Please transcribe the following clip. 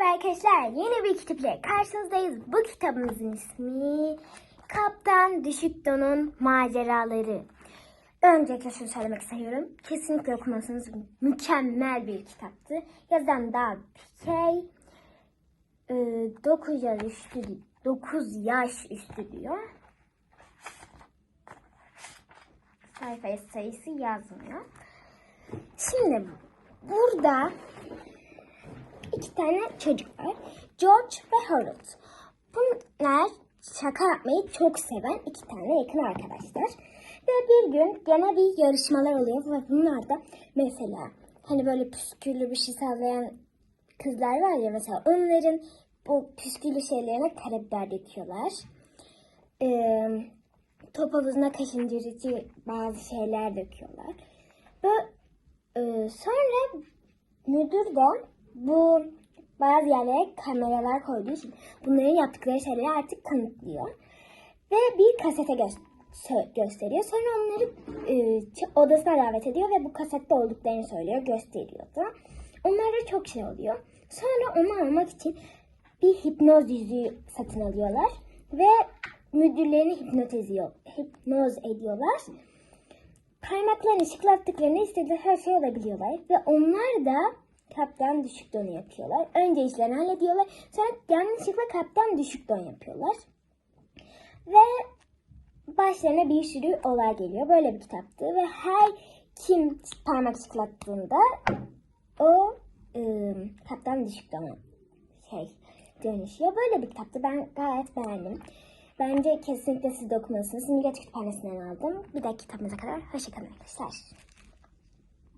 Merhaba arkadaşlar. Yeni bir kitapla karşınızdayız. Bu kitabımızın ismi Kaptan Düşük Maceraları. Öncelikle şunu söylemek istiyorum. Kesinlikle okumalısınız. Mükemmel bir kitaptı. Yazan da Pikey. 9 yaş üstü 9 yaş üstü diyor. Sayfa sayısı yazmıyor. Şimdi burada iki tane çocuk var. George ve Harold. Bunlar şaka yapmayı çok seven iki tane yakın arkadaşlar. Ve bir gün gene bir yarışmalar oluyor ve bunlar da mesela hani böyle püsküllü bir şey sallayan kızlar var ya mesela onların bu püsküllü şeylerine karabiber döküyorlar. Ee, top havuzuna kaşındırıcı bazı şeyler döküyorlar. Ve e, sonra müdür de bu bazı yerlere kameralar koyduğu için bunların yaptıkları şeyleri artık kanıtlıyor. Ve bir kasete gö- gösteriyor. Sonra onları e, odasına davet ediyor ve bu kasette olduklarını söylüyor, gösteriyor da. Onlara çok şey oluyor. Sonra onu almak için bir hipnoz yüzüğü satın alıyorlar ve müdürlerini hipnoz ediyor, hipnoz ediyorlar. Parmaklarını şıklattıklarını istediği her şey olabiliyorlar. Ve onlar da kaptan düşük donu yapıyorlar. Önce işlerini hallediyorlar. Sonra yanlışlıkla kaptan düşük don yapıyorlar. Ve başlarına bir sürü olay geliyor. Böyle bir kitaptı. Ve her kim parmak şıklattığında o ıı, kaptan düşük dona şey dönüşüyor. Böyle bir kitaptı. Ben gayet beğendim. Bence kesinlikle siz de okumalısınız. Millet Kütüphanesi'nden aldım. Bir dahaki kitabımıza kadar hoşçakalın arkadaşlar.